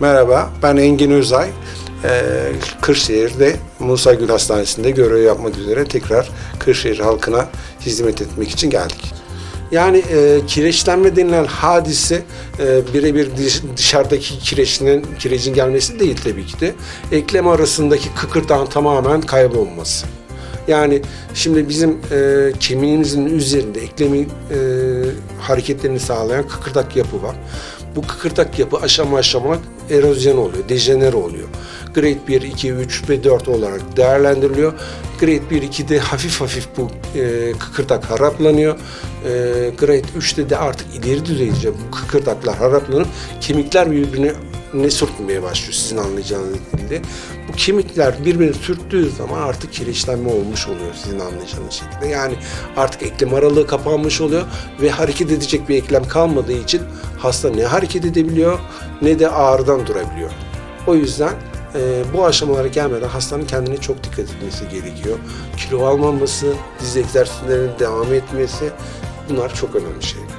Merhaba, ben Engin Özay. Ee, Kırşehir'de Musa Gül Hastanesi'nde görev yapmak üzere tekrar Kırşehir halkına hizmet etmek için geldik. Yani e, kireçlenme denilen hadise e, birebir dış- dışarıdaki kireçinin, kirecin gelmesi değil tabii ki de. Eklem arasındaki kıkırdağın tamamen kaybolması. Yani şimdi bizim e, kemiğimizin üzerinde eklemin e, hareketlerini sağlayan kıkırdak yapı var. Bu kıkırdak yapı aşama aşama erozyon oluyor, dejenere oluyor. Grade 1, 2, 3 ve 4 olarak değerlendiriliyor. Grade 1, 2'de hafif hafif bu e, kıkırdak haraplanıyor. E, grade 3'te de artık ileri düzeyce bu kıkırdaklar haraplanıp kemikler birbirine ne sürtmeye başlıyor sizin anlayacağınız dilde. Bu kemikler birbirini sürttüğü zaman artık kireçlenme olmuş oluyor sizin anlayacağınız şekilde. Yani artık eklem aralığı kapanmış oluyor ve hareket edecek bir eklem kalmadığı için hasta ne hareket edebiliyor ne de ağrıdan durabiliyor. O yüzden e, bu aşamalara gelmeden hastanın kendine çok dikkat etmesi gerekiyor. Kilo almaması, diz egzersizlerine devam etmesi bunlar çok önemli şeyler.